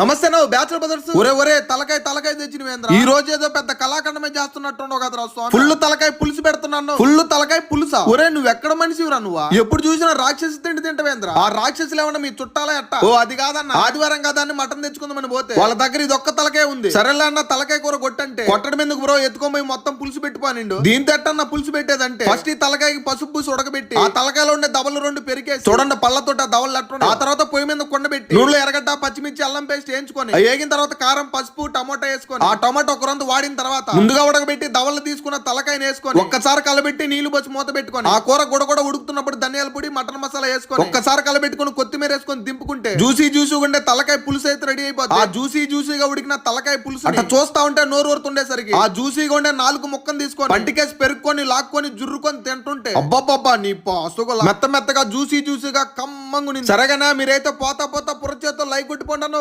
నమస్తే నువ్వు bachelor brothers. ఒరే ఒరే తలకాయ తలకాయ తెచ్చిన వేంద్ర ఈ రోజు ఏదో పెద్ద కళాఖండమే చేస్తున్నట్టు కదరా స్వామి. ఫుల్ తలకాయ పులుసు పెడుతున్నాను. ఫుల్ తలకాయ పులుసా? ఒరే నువ్వు ఎక్కడ మనిషివిరా నువ్వు? ఎప్పుడు చూసినా రాక్షసి తిండి తింటవేంద్ర ఆ రాక్షసులు ఏమన్నా మీ చుట్టాలే అట్ట? ఓ అది కాదన్న. ఆదివారం కదా అని మటన్ తెచ్చుకుందామని పోతే. వాళ్ళ దగ్గర ఇది ఒక్క తలకాయ ఉంది. సరేలే అన్న తలకాయ కూర కొట్టంటే. కొట్టడం ఎందుకు బ్రో? ఎత్తుకోపోయి మొత్తం పులుసు పెట్టుకోనిండు దీంతో ఎట్టన్న పులుసు పెట్టేదంటే. ఫస్ట్ ఈ తలకాయకి పసుపు పూసి ఉడకబెట్టి. ఆ తలకాయలో ఉండే దవలు రెండు పెరికేసి. చూడండి పళ్ళతోట దవలు అట్టు ఆ తర్వాత పొయ్యి మీద కొండబెట్టి. నూనెలో ఎరగడ్డ పచ్చిమిర్చి అల్లం పేస్ట్ వేయించుకొని వేగిన తర్వాత కారం పసుపు టమోటా వేసుకొని ఆ టమాటో ఒక రొంత వాడిన తర్వాత ముందుగా ఉడకబెట్టి దవలు తీసుకున్న తలకాయని వేసుకొని ఒక్కసారి కలబెట్టి నీళ్ళు పోసి మూత పెట్టుకొని ఆ కూర గుడ కూడా ఉడుకుతున్నప్పుడు ధనియాల పొడి మటన్ మసాలా వేసుకొని ఒక్కసారి కలబెట్టుకొని కొత్తిమీర వేసుకొని దింపుకుంటే జ్యూసీ జ్యూసీ ఉండే తలకాయ పులుసు అయితే రెడీ అయిపోతుంది ఆ జ్యూసీ జ్యూసీగా ఉడికిన తలకాయ పులుసు అట్లా చూస్తా ఉంటే నోరు ఊరుతుండేసరికి ఆ జ్యూసీగా ఉండే నాలుగు ముక్కను తీసుకొని పంటికేసి పెరుక్కొని లాక్కొని జుర్రుకొని తింటుంటే అబ్బబ్బబ్బా నీ పాసుగుల మెత్త మెత్తగా జ్యూసీ జ్యూసీగా కమ్మంగు సరేగానే మీరైతే పోతా పోతా పుర చేతో లైక్ కొట్టిపోండాను